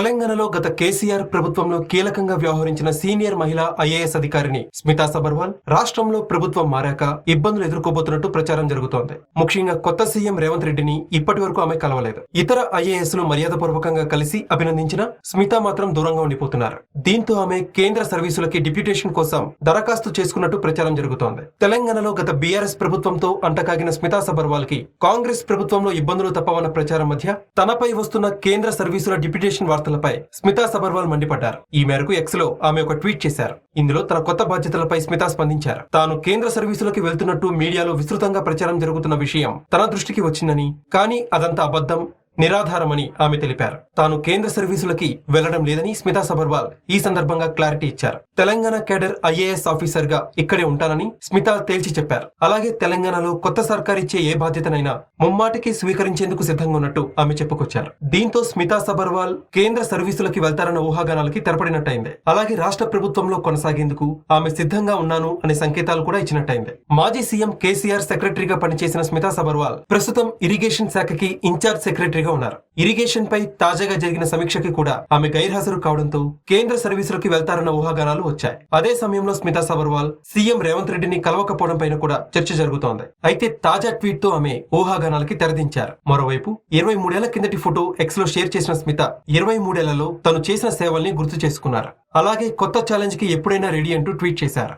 తెలంగాణలో గత కేసీఆర్ ప్రభుత్వంలో కీలకంగా వ్యవహరించిన సీనియర్ మహిళా ఐఏఎస్ అధికారిని స్మితా సబర్వాల్ రాష్ట్రంలో ప్రభుత్వం మారాక ఇబ్బందులు ఎదుర్కోబోతున్నట్టు ప్రచారం జరుగుతోంది. ముఖ్యంగా కొత్త సీఎం రేవంత్ రెడ్డిని ఇప్పటి వరకు ఆమె కలవలేదు. ఇతర ఐఏఎస్లు మర్యాదపూర్వకంగా కలిసి అభినందించిన స్మిత మాత్రం దూరంగా ఉండిపోతున్నారు. దీంతో ఆమె కేంద్ర సర్వీసులకి డిప్యూటేషన్ కోసం దరఖాస్తు చేసుకున్నట్టు ప్రచారం జరుగుతోంది. తెలంగాణలో గత బీఆర్ఎస్ ప్రభుత్వంతో అంటకాగిన స్మితా సబర్వాల్కి కాంగ్రెస్ ప్రభుత్వంలో ఇబ్బందులు తప్పవన్న ప్రచారం మధ్య తనపై వస్తున్న కేంద్ర సర్వీసుల డిప్యూటేషన్ బాధ్యతలపై స్మితా సబర్వాల్ మండిపడ్డారు. ఈ మేరకు ఎక్స్లో ఆమె ఒక ట్వీట్ చేశారు. ఇందులో తన కొత్త బాధ్యతలపై స్మితా స్పందించారు. తాను కేంద్ర సర్వీసులకి వెళ్తున్నట్టు మీడియాలో విస్తృతంగా ప్రచారం జరుగుతున్న విషయం తన దృష్టికి వచ్చిందని కానీ అదంతా అబద్ధం. నిరాధారమని ఆమె తెలిపారు. తాను కేంద్ర సర్వీసులకి వెళ్ళడం లేదని స్మితా సబర్వాల్ ఈ సందర్భంగా క్లారిటీ ఇచ్చారు. తెలంగాణ కేడర్ ఐఏఎస్ ఆఫీసర్గా ఇక్కడే ఉంటానని స్మితా తేల్చి చెప్పారు. అలాగే తెలంగాణలో కొత్త సర్కార్ ఇచ్చే ఏ బాధ్యతనైనా ముమ్మాటికి స్వీకరించేందుకు సిద్ధంగా ఉన్నట్టు ఆమె చెప్పుకొచ్చారు. దీంతో స్మితా సబర్వాల్ కేంద్ర సర్వీసులకి వెళ్తారన్న ఊహాగానాలకి తెరపడినట్టయింది. అలాగే రాష్ట్ర ప్రభుత్వంలో కొనసాగేందుకు ఆమె సిద్ధంగా ఉన్నాను అనే సంకేతాలు కూడా ఇచ్చినట్టయింది. మాజీ సీఎం కేసీఆర్ సెక్రటరీగా పనిచేసిన స్మితా సబర్వాల్ ప్రస్తుతం ఇరిగేషన్ శాఖకి ఇన్ఛార్జ్ సెక్రటరీగా ఉన్నారు. ఇరిగేషన్ పై తాజాగా జరిగిన సమీక్షకి కూడా ఆమె గైర్హాజరు కావడంతో కేంద్ర సర్వీసులకి వెళ్తారన్న ఊహాగానాలు వచ్చాయి. అదే సమయంలో స్మితా సబర్వాల్ సీఎం రేవంత్ రెడ్డిని కలవకపోవడం పైన కూడా చర్చ జరుగుతోంది. అయితే తాజా ట్వీట్తో ఆమె ఊహాగానాలకి తెరదించారు. మరోవైపు ఇరవై మూడేళ్ళ కిందటి ఫోటో ఎక్స్లో షేర్ చేసిన స్మిత ఇరవై మూడేళ్ళలో తను చేసిన సేవల్ని గుర్తు చేసుకున్నారు. అలాగే కొత్త ఛాలెంజ్కి ఎప్పుడైనా రెడీ అంటూ ట్వీట్ చేశారు.